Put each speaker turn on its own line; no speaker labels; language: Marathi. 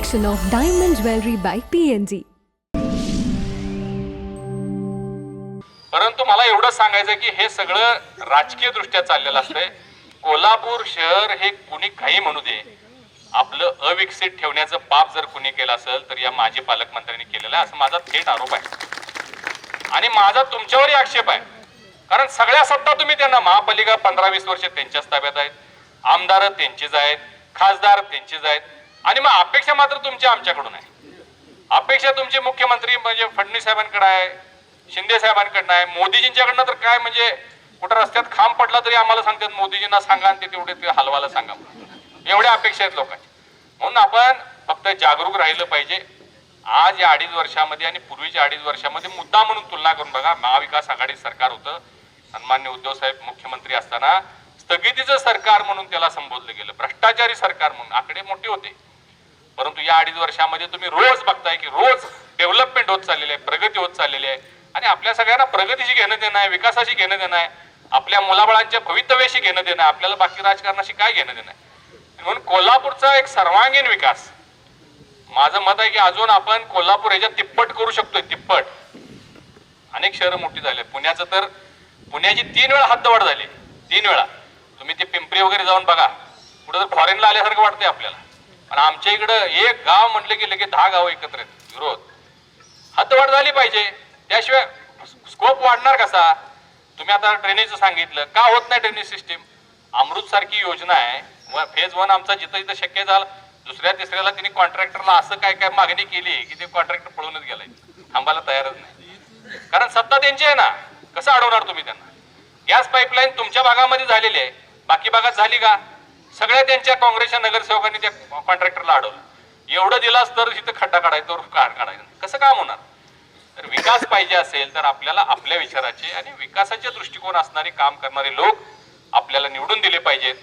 collection of diamond jewelry by PNG.
परंतु मला एवढं सांगायचं की हे सगळं राजकीय दृष्ट्या चाललेलं असतंय. कोल्हापूर शहर हे कुणी काही म्हणू दे. आपलं अविकसित ठेवण्याचं पाप जर कुणी केलं असेल तर या माजी पालकमंत्र्यांनी केलेलं आहे. असं माझा थेट आरोप आहे. आणि माझा तुमच्यावरही आक्षेप आहे. कारण सगळ्या सत्ता तुम्ही त्यांना महापालिका पंधरा वीस वर्ष त्यांच्याच ताब्यात आहेत. आमदार त्यांचेच आहेत. खासदार त्यांचेच आहेत. आणि मग अपेक्षा मात्र तुमच्या आमच्याकडून आहे. अपेक्षा तुमचे मुख्यमंत्री म्हणजे फडणवीस साहेबांकडे आहे शिंदे साहेबांकडनं आहे. मोदीजींच्याकडनं तर काय म्हणजे कुठं रस्त्यात खांब पडला तरी आम्हाला सांगतात मोदीजींना सांगा आणि ते तेवढे ते हलवायला सांगा. एवढ्या अपेक्षा आहेत लोकांची. म्हणून आपण फक्त जागरूक राहिलं पाहिजे. आज या अडीच वर्षामध्ये आणि पूर्वीच्या अडीच वर्षामध्ये मुद्दा म्हणून तुलना करून बघा महाविकास आघाडी सरकार होतं. सन्मान्य उद्धव साहेब मुख्यमंत्री असताना स्थगितीचं सरकार म्हणून त्याला संबोधलं गेलं. भ्रष्टाचारी सरकार म्हणून आकडे मोठे होते. परंतु या अडीच वर्षामध्ये तुम्ही रोज बघताय की रोज डेव्हलपमेंट होत चाललेली आहे प्रगती होत चाललेली आहे. आणि आपल्या सगळ्यांना प्रगतीशी घेणं देणं आहे विकासाशी घेणं देणं आहे आपल्या मुलाबाळांच्या भवितव्याशी घेणं देणं आहे आपल्याला बाकी राजकारणाशी काय घेणं देणं आहे? म्हणून कोल्हापूरचा एक सर्वांगीण विकास. माझं मत आहे की अजून आपण कोल्हापूर ह्याच्यात तिप्पट करू शकतोय तिप्पट. अनेक शहरं मोठी झाले. पुण्याचं तर पुण्याची तीन वेळा हद्दवाढ झाली. तीन वेळा. तुम्ही ते पिंपरी वगैरे जाऊन बघा. कुठं तर फॉरेनला आल्यासारखं वाटतंय आपल्याला. पण आमच्या इकडं एक गाव म्हटलं की लगेच दहा गाव एकत्र आहेत विरोध. हद्दवाढ झाली पाहिजे. त्याशिवाय स्कोप वाढणार कसा? तुम्ही आता ड्रेनेजचं सांगितलं. का होत नाही ड्रेनेज सिस्टीम अमृत सारखी योजना आहे. फेज वन आमचा जिथं जिथं शक्य झालं दुसऱ्या तिसऱ्याला तिने कॉन्ट्रॅक्टरला असं काय काय मागणी केली की ते कॉन्ट्रॅक्टर पळूनच गेलाय. थांबायला तयारच नाही. कारण सत्ता त्यांची आहे ना. कसं अडवणार तुम्ही त्यांना? गॅस पाईपलाईन तुमच्या भागामध्ये झालेली आहे. बाकी भागात झाली का? सगळ्या त्यांच्या काँग्रेसच्या नगरसेवकांनी त्या कॉन्ट्रॅक्टरला अडवलं. एवढं दिलास तर इथं खड्डा काढायचा तर काढायचं. कसं काम होणार? तर विकास पाहिजे असेल तर आपल्याला आपल्या विचाराचे आणि विकासाचे दृष्टिकोन असणारे काम करणारे लोक आपल्याला निवडून दिले पाहिजेत.